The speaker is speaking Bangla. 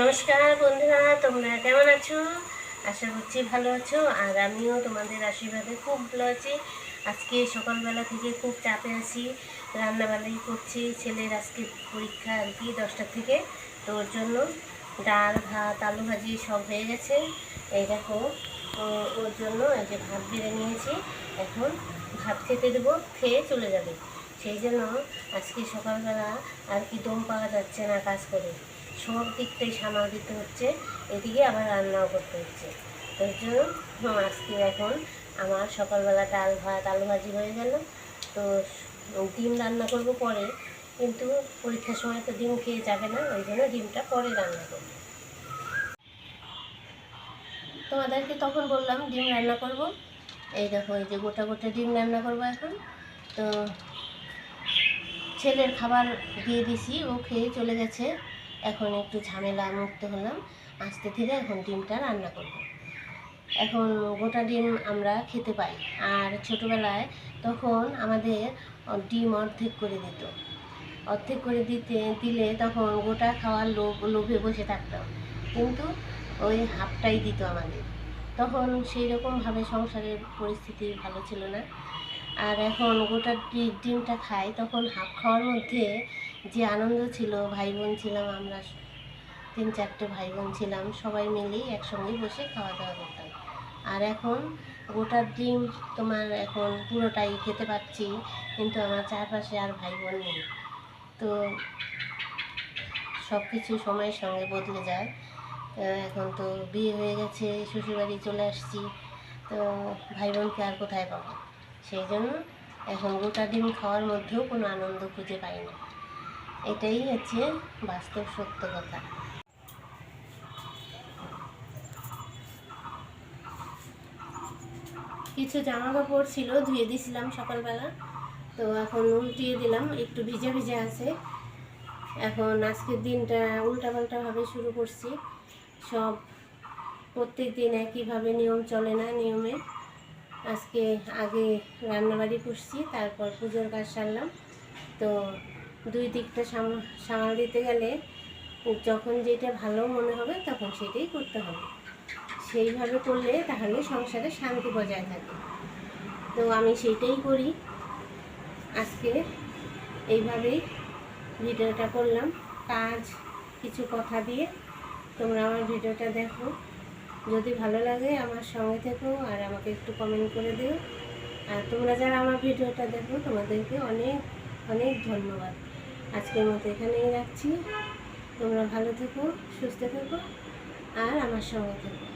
নমস্কার বন্ধুরা, তোমরা কেমন আছো? আশা করছি ভালো আছো, আর আমিও তোমাদের আশীর্বাদে খুব ভালো আছি। আজকে সকালবেলা থেকে খুব চাপে আছি, রান্নাবান্নাই করছি, ছেলের আজকে পরীক্ষা আর কি দশটা থেকে। তো ওর জন্য ডাল, ভাত, আলু ভাজি সব হয়ে গেছে। এই দেখো ওর জন্য এই যে ভাত বেড়ে নিয়েছি, এখন ভাত খেতে দেবো, খেয়ে চলে যাবে। সেই জন্য আজকে সকালবেলা আর কি দম পাওয়া যাচ্ছে না কাজ করে। সব দিকটাই সামাল দিতে হচ্ছে, এদিকে আবার রান্নাও করতে হচ্ছে। তো জন্য আজকে এখন আমার সকালবেলা ডাল ভাত, আলু ভাজি হয়ে গেল। তো ডিম রান্না করব পরে, কিন্তু পরীক্ষার সময় তো ডিম খেয়ে যাবে না, ওই জন্য ডিমটা পরে রান্না করব। তোমাদেরকে তখন বললাম ডিম রান্না করব। এই দেখো, এই যে গোটা গোটা ডিম রান্না করব এখন। তো ছেলের খাবার দিয়ে দিছি, ও খেয়ে চলে গেছে। এখন একটু ঝামেলা মুক্ত হলাম। আস্তে ধীরে এখন ডিমটা রান্না করব। এখন গোটা ডিম আমরা খেতে পাই। আর ছোটোবেলায় তখন আমাদের ডিম অর্ধেক করে দিত। অর্ধেক করে দিতে, দিলে তখন গোটা খাওয়ার লোভ, লোভে বসে থাকতাম। কিন্তু ওই হাফটাই দিত আমাদের। তখন সেই রকমভাবে সংসারের পরিস্থিতি ভালো ছিল না। আর এখন গোটা ডিমটা খাই তখন হাফ খাওয়ার মধ্যে যে আনন্দ ছিল ভাই বোন ছিলাম আমরা, তিন চারটে ভাই বোন ছিলাম, সবাই মিলেই একসঙ্গে বসে খাওয়া দাওয়া করতাম। আর এখন গোটা ডিম তোমার এখন পুরোটাই খেতে পাচ্ছি, কিন্তু আমার চারপাশে আর ভাই বোন নেই। তো সব কিছু সময়ের সঙ্গে বদলে যায়। এখন তো বিয়ে হয়ে গেছে, শ্বশুরবাড়ি চলে আসছি, তো ভাই বোনকে আর কোথায় পাবো? সেই জন্য এখন গোটা ডিম খাওয়ার মধ্যেও কোনো আনন্দ খুঁজে পাই না এটাই হচ্ছে বাস্তব সত্য কথা। কিছু জামা কাপড় ছিল, ধুয়ে দিয়েছিলাম সকালবেলা। তো এখন উল্টিয়ে দিলাম, একটু ভিজে ভিজে আছে। এখন আজকের দিনটা উল্টাপাল্টাভাবে শুরু করছি। সব প্রত্যেক দিন একইভাবে নিয়ম চলে না নিয়মে। আজকে আগে রান্নাবাড়ি করছি, তারপর পুজোর কাজ সারলাম। তো দুই দিকটা সাম- সামাল দিতে গেলে যখন যেটা ভালো মনে হবে তখন সেটাই করতে হবে। সেইভাবে করলে তাহলে সংসারে শান্তি বজায় থাকে। তো আমি সেইটাই করি। আজকে এইভাবেই ভিডিওটা করলাম। কাজ, কিছু কথা দিয়ে তোমরা আমার ভিডিওটা দেখো। যদি ভালো লাগে আমার সঙ্গে থেকো আর আমাকে একটু কমেন্ট করে দিও। আর তোমরা যারা আমার ভিডিওটা দেখো, তোমাদেরকে অনেক অনেক ধন্যবাদ। আজকের মতো এখানেই রাখছি। তোমরা ভালো থেকো, সুস্থ থেকো, আর আমার সঙ্গে থেকো।